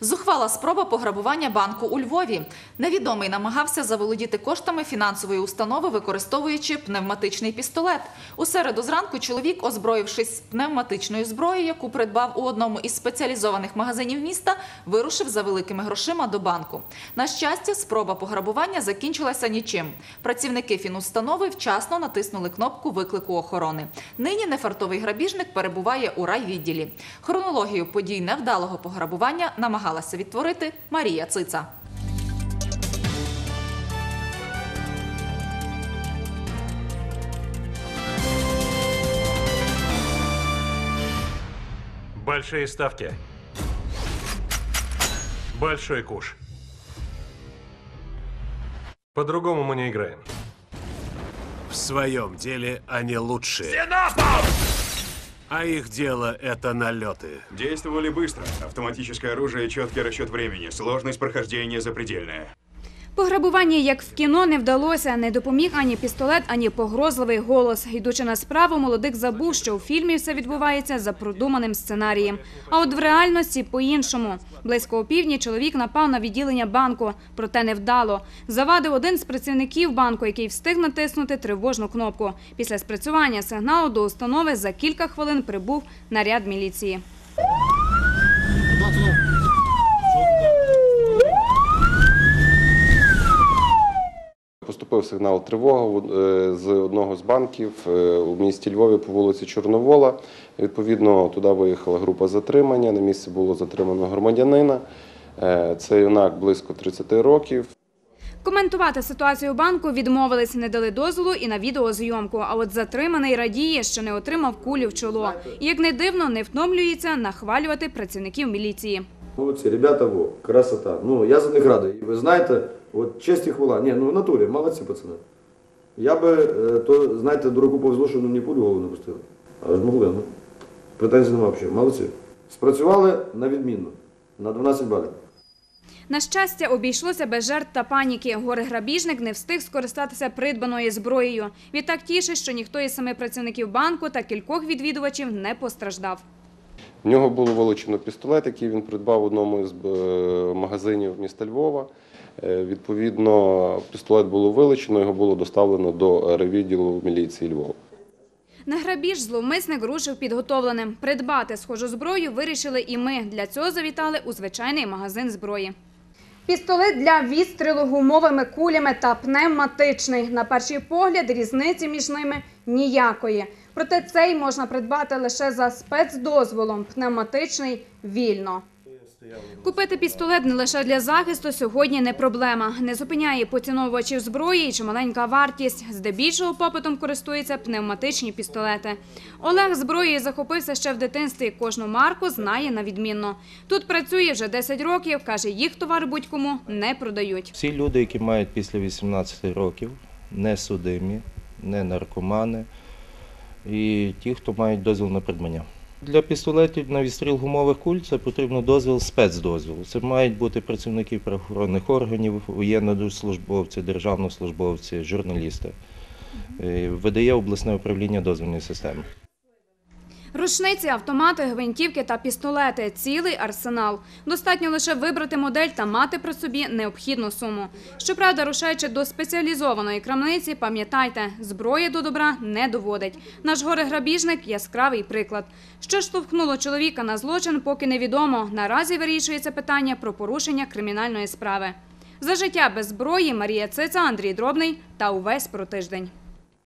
Зухвала спроба пограбування банку у Львові. Невідомий намагався заволодіти коштами фінансової установи, використовуючи пневматичний пістолет. У середу зранку чоловік, озброївшись пневматичною зброєю, яку придбав у одному із спеціалізованих магазинів міста, вирушив за великими грошима до банку. На щастя, спроба пограбування закінчилася нічим. Працівники фінустанови вчасно натиснули кнопку виклику охорони. Нині нефартовий грабіжник перебуває у райвідділі. Хронологію подій невдалого пограбування намагалася відтворити Марія Цица. Большие ставки. Большой куш. По-другому мы не играем. В своем деле они лучшие. А их дело это налеты. Действовали быстро. Автоматическое оружие, четкий расчет времени. Сложность прохождения запредельная. Пограбування, як в кіно, не вдалося. Не допоміг ані пістолет, ані погрозливий голос. Йдучи на справу, молодик забув, що у фільмі все відбувається за продуманим сценарієм. А от в реальності по-іншому. Близько опівдні чоловік напав на відділення банку, проте невдало. Завадив один з працівників банку, який встиг натиснути тривожну кнопку. Після спрацювання сигналу до установи за кілька хвилин прибув наряд міліції. Поступив сигнал тривога е, з одного з банків е, у місті Львові по вулиці Чорновола. Відповідно, туди виїхала група затримання. На місці було затримано громадянина. Е, Це юнак близько 30 років. Коментувати ситуацію у банку відмовились, не дали дозволу і на відеозйомку. А от затриманий радіє, що не отримав кулі в чоло. І, як не дивно, не втомлюється нахвалювати працівників міліції. Молодці, ребята, во, красота. Ну, я за них радий. І ви знаєте, от честь і хвала. Ні, ну в натурі, молодці, пацани. Я би, е, то, знаєте, дураку повезло, що мені пулю в голову не пустили. Але ж могли, ну. Претензій немає взагалі. Молодці. Спрацювали на відмінно. На 12 балів. На щастя, обійшлося без жертв та паніки. Горе-грабіжник не встиг скористатися придбаною зброєю. Відтак тішить, що ніхто із семи працівників банку та кількох відвідувачів не постраждав. В нього було вилучено пістолет, який він придбав в одному з е, магазинів міста Львова. Е, Відповідно, пістолет було вилучено, його було доставлено до райвідділу міліції Львова. На грабіж зловмисник рушив підготовленим. Придбати схожу зброю вирішили і ми. Для цього завітали у звичайний магазин зброї. Пістолет для відстрілу гумовими кулями та пневматичний. На перший погляд різниці між ними ніякої. Проте цей можна придбати лише за спецдозволом. Пневматичний вільно. Купити пістолет не лише для захисту сьогодні не проблема. Не зупиняє поціновувачів зброї і чималенька вартість. Здебільшого попитом користуються пневматичні пістолети. Олег зброєю захопився ще в дитинстві. Кожну марку знає на відмінно. Тут працює вже 10 років. Каже, їх товар будь-кому не продають. Всі люди, які мають після 18 років, не судимі, не наркомани і ті, хто мають дозвіл на придбання. Для пістолетів на відстріл гумових куль це потрібно дозвіл спецдозвіл. Це мають бути працівники правоохоронних органів, воєннослужбовці, державнослужбовці, журналісти. Е, Видає обласне управління дозвільної системи. Рушниці, автомати, гвинтівки та пістолети цілий арсенал. Достатньо лише вибрати модель та мати при собі необхідну суму. Щоправда, рушаючи до спеціалізованої крамниці, пам'ятайте, зброя до добра не доводить. Наш горе-грабіжник – яскравий приклад. Що штовхнуло чоловіка на злочин, поки невідомо. Наразі вирішується питання про порушення кримінальної справи. За життя без зброї Марія Цица, Андрій Дробний та увесь про тиждень.